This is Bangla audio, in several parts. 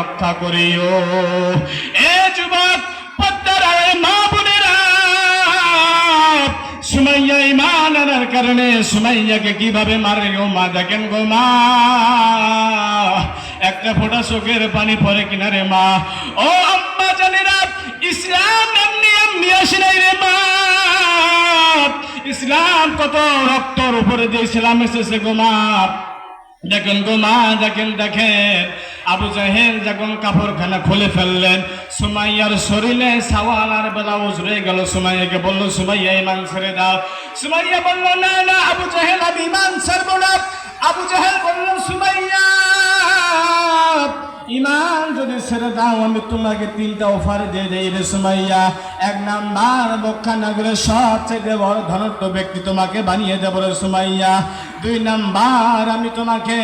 রক্ষা করিও। এ যুবক সুমাইয়া ইমান আনার কারণে সুমাইয়াকে কীভাবে মারে গো মা, দেখেন গো মা। একটা ফোঁটা চোখের পানি পরে কিনারে মা। ও আম্মা জানেরা, ইসলাম এমনি এমনি আসে নাই রে মা। ইসলাম কত রক্তর উপরে দিয়ে ইসলাম এসেছে গো মা। দেখেন গো মা দেখেন দেখেন আবু জাহেল যখন কাপড় খানা খুলে ফেললেন, সুমাইয়ার শরীরে সাওয়াল আর ব্লাউজ রয়ে গেল। সুমাইয়াকে বলল, সুমাইয়া, ইমান ছেড়ে দাও। সুমাইয়া বলল, না না, আবু জাহেল, আমি ইমান ছাড়বো না। আবু জাহেল বলল, সুমাইয়া ইমান যদি ছেড়ে দাও, আমি তোমাকে তিনটা অফার দিয়ে দেই রে সুমাইয়া। এক নাম্বার বক্ষা নগরের সবচেয়ে বড় ধনত্ব ব্যক্তি তোমাকে বানিয়ে দেবো রে সুমাইয়া। দুই নাম্বার, আমি তোমাকে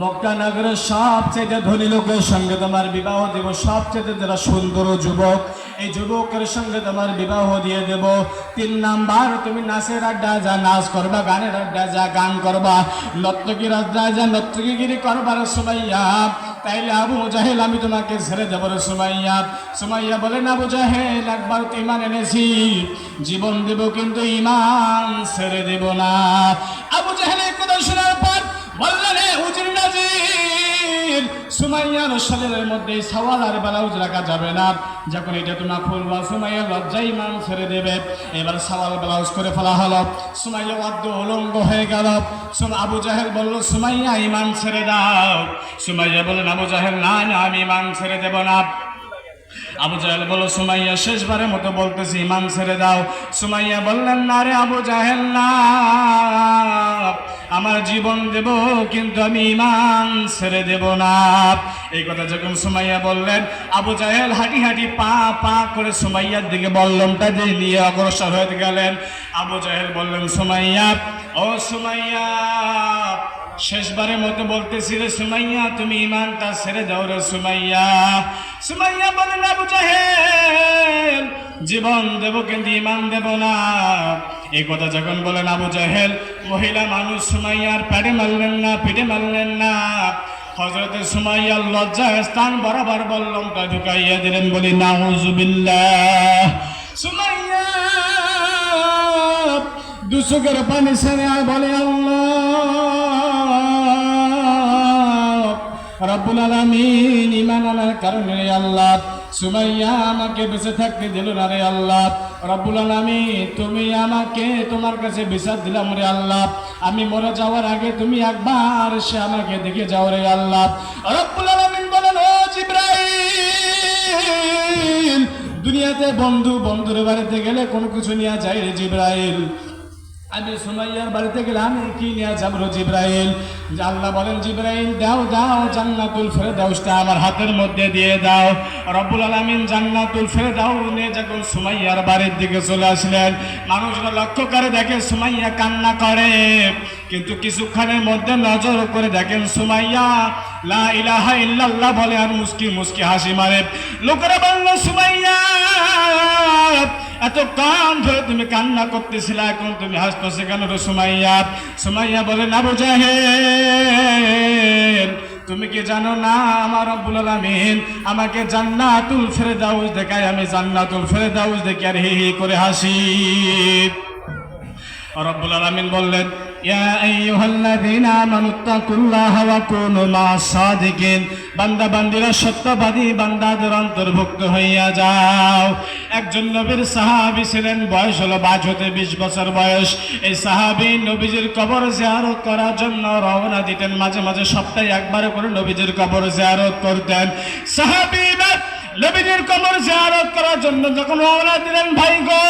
মক্কা নগরের সবচেয়ে ধনী লোকের সঙ্গে তোমার বিবাহ দেব, সবচেয়ে যারা সুন্দর যুবক, এই যুবকের সঙ্গে তোমার বিবাহ দিয়ে দেব। তিন নাম্বার, তুমি নাচের আড্ডা যা, নাচ করবা, গানের আড্ডা যা, গান করবা। নর্তকীর আড্ডা যা নর্তকীগিরি করবার সুমাইয়া, তাইলে আবু জাহেল আমি তোমাকে ছেড়ে দেবো রে সুমাইয়া। সুমাইয়া বলেন আবু জাহেল, একবার তো ইমান এনেছি। জীবন দেব কিন্তু ইমান ছেড়ে দেব না। সুমাইয়ার শরীরের মধ্যে সওয়াল আর ব্লাউজ রাখা যাবে না। যখন এটা তোমার খুলবা, সুমাইয়া লজ্জাই মান ছেড়ে দেবে। এবার সওয়াল ব্লাউজ করে ফেলা হলো। সুমাইয়া অর্ধ উলঙ্গ হয়ে গেল। আবু জাহেল বলল, সুমাইয়া ইমান ছেড়ে দাও। সুমাইয়া বললেন, আবু জাহেল, না না, আমি ইমান ছেড়ে দেব না। আবু জাহেল বলো সুমাইয়া, শেষবারের মতো বলতেছি ইমান ছেড়ে দাও। সুমাইয়া বললেন, না রে আবু জাহেল, না। আমার জীবন দেব, কিন্তু আমি ইমান ছেড়ে দেব না। এই কথা যখন সুমাইয়া বললেন, আবু জাহেল হাঁটি হাঁটি পা পা করে সুমাইয়ার দিকে বললমটা দিয়ে নিয়ে অগ্রসর হয়ে গেলেন। আবু জাহেল বললেন, সুমাইয়া, ও সুমাইয়া শেষবারের মতো বলতেছি রে সুমাইয়া, তুমি ইমানটা ছেড়ে দাও রে সুমাইয়া। সুমাইয়া বলেন আবু জাহেল, জীবন দেব কিন্তু ইমান দেব না। এই কথা যখন বলেন আবু জাহেল, মহিলা মানুষ সুমাইয়ার প্যাডে মারলেন না, পিঠে মারলেন না। হজরতে সুমাইয়ার লজ্জা স্থান বরাবর বললাম তা ঢুকাইয়া দিলেন বলি নাউজুবিল্লাহ সুমাইয়া দুচোখের পানি ছেড়ে বলে, আল্লাহ। রব্বুল আলামিন ইমান আনার কারণে আল্লাহ। সুমাইয়া আমাকে বেঁচে থাকতে দিল না রে আল্লাহ। রব্বুল আলামিন, তুমি আমাকে তোমার কাছে বিচার দিলাম রে আল্লাহ। আমি মরে যাওয়ার আগে তুমি একবার সে আমাকে দেখে যাও রে আল্লাহ। রব্বুল আলামিন বলেন, ও জিব্রাইল, দুনিয়াতে বন্ধু বন্ধুর বাড়িতে গেলে কোনো কিছু নিয়ে যায় রে জিব্রাইল। আমি সুমাইয়ার বাড়িতে গেলাম কি নিয়ে যাব জিব্রাইল। আল্লাহ বলেন, জিব্রাইল, দাও দাও, জান্নাতুল ফেরদাউসটা আমার হাতের মধ্যে দিয়ে দাও। রব্বুল আলামিন জান্নাতুল ফেরদাউ নিয়ে যখন সুমাইয়ার বাড়ির দিকে চলে আসলেন, মানুষরা লক্ষ্য করে দেখে সুমাইয়া কান্না করে। কিন্তু কিছুক্ষণের মধ্যে নজর করে দেখেন সুমাইয়া, লা ইলাহা ইল্লাল্লাহ বলে আর মুস্কি মুস্কি হাসি মারে। লোকেরা বলল, সুমাইয়া এত কান ধরে তুমি কান্না করতেছিলে, এখন তুমি হাসতেছে কেন রে সুমাইয়া? সুমাইয়া বলে, না বোঝাহেন তুমি কি জানো না আমার রব্বুল আলামিন আমাকে জান্নাতুল ফেরদাউস দেখায়, আমি জান্নাতুল ফেরদাউস দেখে আর হি হি করে হাসি? রব্বুল আলামিন বললেন, ইয়া আইয়ুহাল্লাযীনা আমানুত্তাকুল্লাহা ওয়া কুনু মা'আস সাদিকিন, বান্দা বান্দিরা সত্যবাদী বান্দাদের অন্তর্ভুক্ত হইয়া যাও। একজন নবীর সাহাবী ছিলেন, বয়স হলো বাজ হতে বিশ বছর বয়স। এই সাহাবী নবীজির কবর জিয়ারত করার জন্য রওনা দিতেন। মাঝে মাঝে সপ্তাহে একবার করে নবীজির কবর জিয়ারত করতেন। সাহাবি নবীজির কবর জিয়ারত করার জন্য যখন রওনা দিলেন, ভাই গো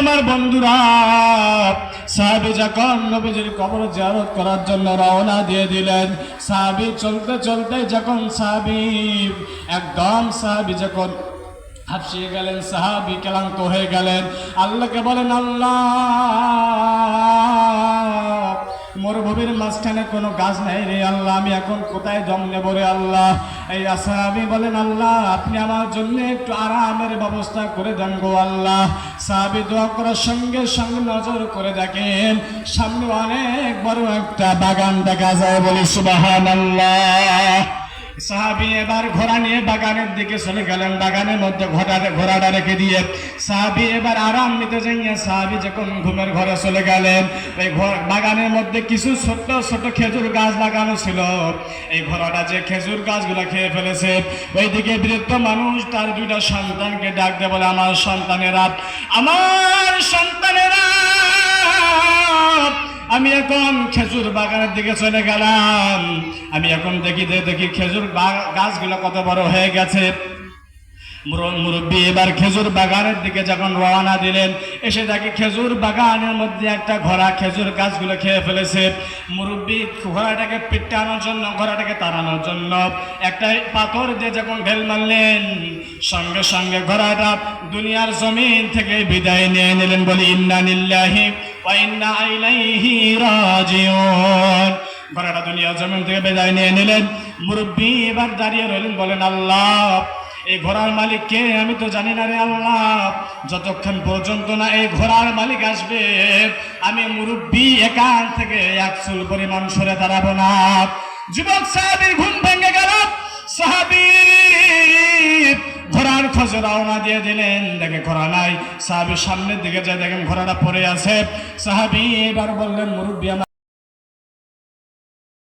আমার বন্ধুরা সাহাবি যখন নবীজির কবর জিয়ারত করার জন্য রওনা দিয়ে দিলেন, সাহাবি চলতে চলতে যখন সাহাবি, একদম সাহাবি যখন হাঁপিয়ে গেলেন, সাহাবি ক্লান্ত হয়ে গেলেন, আল্লাহকে বলেন, আল্লাহ, মরুভূমির মাঝখানে কোনো গাছ নাই রে আল্লাহ, আমি এখন কোথায় জম নেব রে আল্লাহ? এই সাহাবি বলেন, আল্লাহ, আপনি আমার জন্য একটু আরামের ব্যবস্থা করে দেন গো আল্লাহ। সাহাবি দোয়া করার সঙ্গে সঙ্গে নজর করে দেখেন, সামনে অনেক বড় একটা বাগান দেখা যায় বলি সুবাহান সাহাবি এবার ঘোড়া নিয়ে বাগানের দিকে চলে গেলেন। বাগানের মধ্যে ঘোড়া ঘোড়াটা রেখে দিয়ে সাহাবি এবার আরাম নিতে যাইয়া সাহাবি যখন ঘুমের ঘরে চলে গেলেন ওই বাগানের মধ্যে কিছু ছোট্ট ছোট খেজুর গাছ লাগানো ছিল। এই ঘোড়াটা যে খেজুর গাছগুলো খেয়ে ফেলেছে, ওইদিকে বৃদ্ধ মানুষ তার দুইটা সন্তানকে ডাক দিয়ে বলে, আমার সন্তানেরা আমার সন্তানেরা আমি এখন খেজুর বাগানের দিকে চলে গেলাম। আমি এখন দেখি দেখি খেজুর গাছগুলো কত বড় হয়ে গেছে। মুর- মুরব্বী, এবার খেজুর বাগানের দিকে যখন রওনা দিলেন, এসে দেখি খেজুর বাগানের মধ্যে একটা ঘোড়া খেজুর গাছগুলো খেয়ে ফেলেছে। মুরব্বী ঘোড়াটাকে পিটানোর জন্য, ঘোড়াটাকে তাড়ানোর জন্য একটা পাথর দিয়ে যখন ঢেল মারলেন, সঙ্গে সঙ্গে ঘোড়াটা দুনিয়ার জমিন থেকে বিদায় নিয়ে নিলেন, বলি, ইন্না নিল্লাহি ঘোড়াটা দুনিয়ার জমিন থেকে বিদায় নিয়ে নিলেন। মুরব্বী এবার দাঁড়িয়ে রইলেন, বলেন, আল্লাহ, এই ঘোড়ার মালিক কে? আমি তো জানি না রে আল্লাহ। যতক্ষণ পর্যন্ত না এই ঘোড়ার মালিক আসবে, আমি মুরব্বী একান থেকে এক চুল পরিমাণ সরে দাঁড়াবো না। যুবক সাহাবির ঘুম ভেঙে গেল। সাহাবি ঘোড়ার খোঁজে রওনা দিয়ে দিলেন, দেখে ঘোড়া নাই। সাহাবি সামনের দিকে যায়, দেখেন ঘোড়াটা পড়ে আছে। সাহাবি এবার বললেন, মুরব্বী